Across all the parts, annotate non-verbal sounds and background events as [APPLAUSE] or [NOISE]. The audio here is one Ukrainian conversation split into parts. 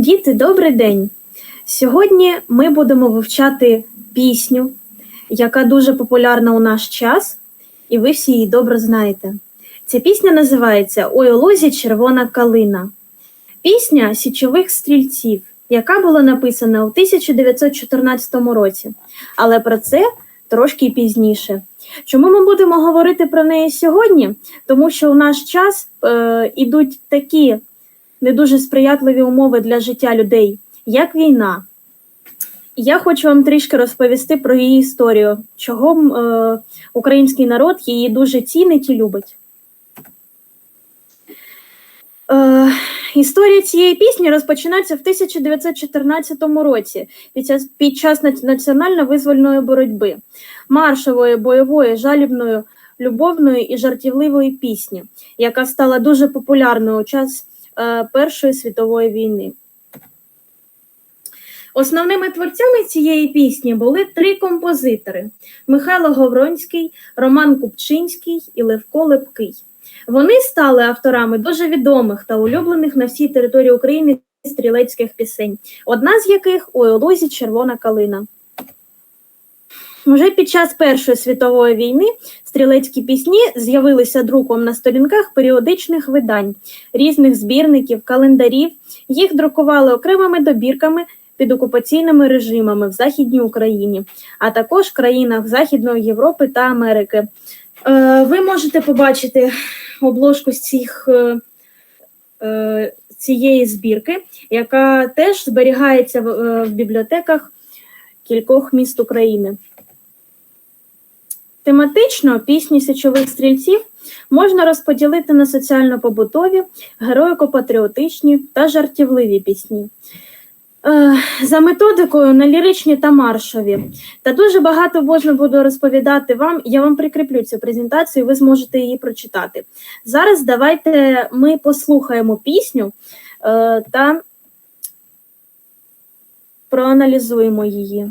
Діти, добрий день! Сьогодні ми будемо вивчати пісню, яка дуже популярна у наш час, і ви всі її добре знаєте. Ця пісня називається Ой у лузі червона калина. Пісня січових стрільців, яка була написана у 1914 році, але про це трошки пізніше. Чому ми будемо говорити про неї сьогодні? Тому що у наш час е, ідуть такі не дуже сприятливі умови для життя людей, як війна. Я хочу вам трішки розповісти про її історію, чого е, український народ її дуже цінить і любить. Е, історія цієї пісні розпочинається в 1914 році під час, під час національно-визвольної боротьби, маршової, бойової, жалібної, любовної і жартівливої пісні, яка стала дуже популярною у час Першої світової війни. Основними творцями цієї пісні були три композитори: Михайло Гавронський, Роман Купчинський і Левко Лепкий. Вони стали авторами дуже відомих та улюблених на всій території України стрілецьких пісень, одна з яких у Олозі Червона калина. Уже під час Першої світової війни стрілецькі пісні з'явилися друком на сторінках періодичних видань, різних збірників, календарів. Їх друкували окремими добірками під окупаційними режимами в Західній Україні, а також в країнах Західної Європи та Америки. Е, ви можете побачити обложку цих, е, е, цієї збірки, яка теж зберігається в, е, в бібліотеках кількох міст України. Тематично пісні січових стрільців можна розподілити на соціально-побутові, героїко-патріотичні та жартівливі пісні. Е, За методикою на ліричні та маршові. Та дуже багато можна буду розповідати вам. Я вам прикріплю цю презентацію, ви зможете її прочитати. Зараз давайте ми послухаємо пісню е, та проаналізуємо її.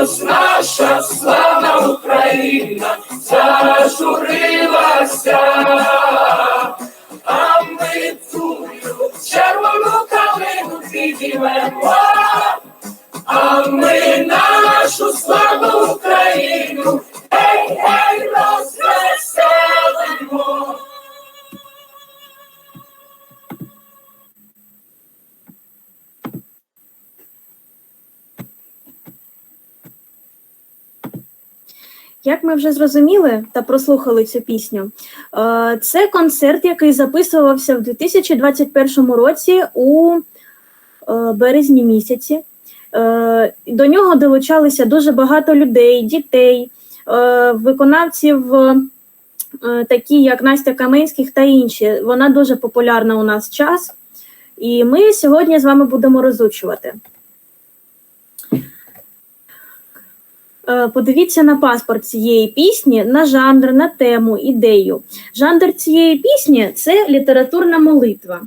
Чогось наша славна Україна зажурилася, а ми цю червону калину підіймемо, Як ми вже зрозуміли та прослухали цю пісню, е, це концерт, який записувався в 2021 році у е, березні місяці. Е, До нього долучалися дуже багато людей, дітей, виконавців, такі як Настя Каменських та інші. Вона дуже популярна у нас час, і ми сьогодні з вами будемо розучувати. Подивіться на паспорт цієї пісні, на жанр, на тему, ідею. Жанр цієї пісні це літературна молитва.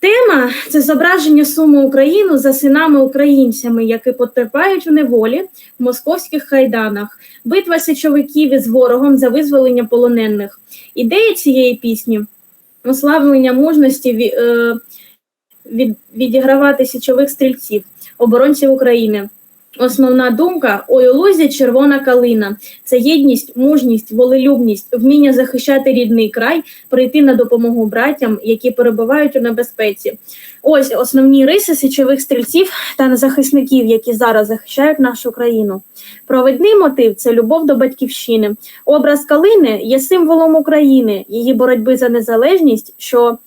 Тема це зображення суму Україну за синами українцями, які потерпають у неволі в московських хайданах, битва січовиків із ворогом за визволення полонених. Ідея цієї пісні ославлення мужності від, відігравати січових стрільців, оборонців України Основна думка ой у лузі червона калина. Це єдність, мужність, волелюбність, вміння захищати рідний край, прийти на допомогу братям, які перебувають у небезпеці. Ось основні риси січових стрільців та захисників, які зараз захищають нашу країну. Провідний мотив це любов до батьківщини. Образ калини є символом України, її боротьби за незалежність, що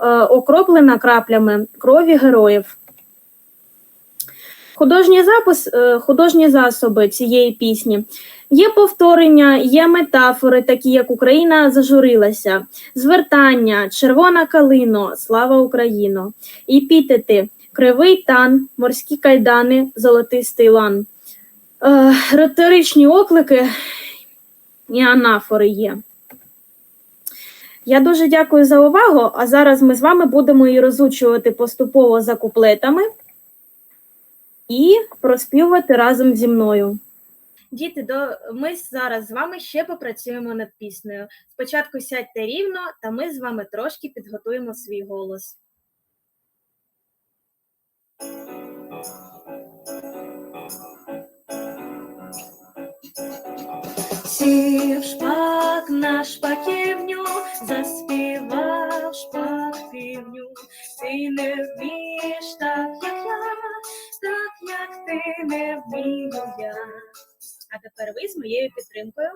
е, окроплена краплями крові героїв. Художній запис, е, художні засоби цієї пісні. Є повторення, є метафори, такі як Україна зажурилася, звертання, червона калино, слава Україно, епітети, кривий тан, морські кайдани, золотистий лан. Е, риторичні оклики і анафори є. Я дуже дякую за увагу, а зараз ми з вами будемо її розучувати поступово за куплетами і проспівувати разом зі мною. Діти, до ми зараз з вами ще попрацюємо над піснею. Спочатку сядьте рівно, та ми з вами трошки підготуємо свій голос. Сів шпак на шпаківню, заспівав тепер з моєю підтримкою.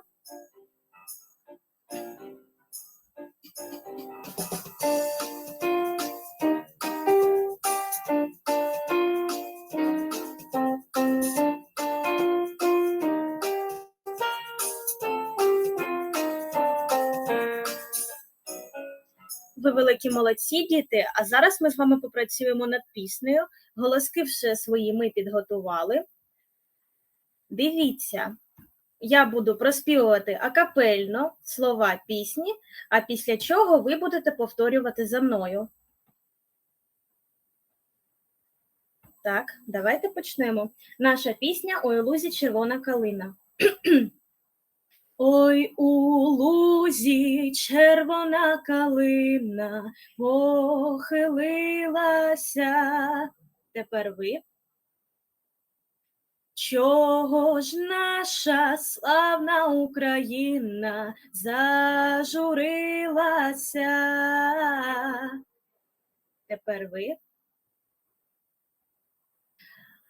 Ви великі молодці, діти. А зараз ми з вами попрацюємо над піснею. Голоски вже свої ми підготували. Дивіться, я буду проспівувати акапельно слова пісні, а після чого ви будете повторювати за мною. Так, давайте почнемо. Наша пісня Ой у лузі червона калина. [CLEARS THROAT] Ой у лузі червона калина похилилася. Тепер ви. Чого ж наша славна Україна зажурилася? Тепер ви.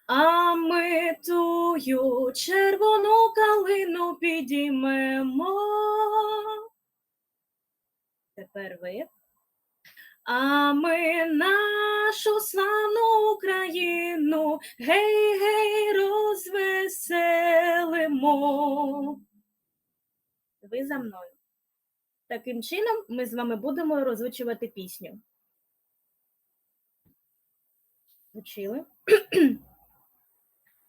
А ми тую червону калину підіймемо. Тепер ви. А ми нашу славну Україну гей, гей, розвеселимо. Ви за мною. Таким чином ми з вами будемо розвучувати пісню. Звучили? [CLEARS THROAT]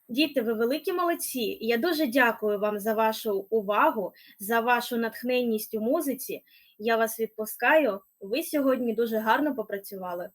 Діти, ви великі молодці. Я дуже дякую вам за вашу увагу, за вашу натхненність у музиці. Я вас відпускаю. Ви сьогодні дуже гарно попрацювали.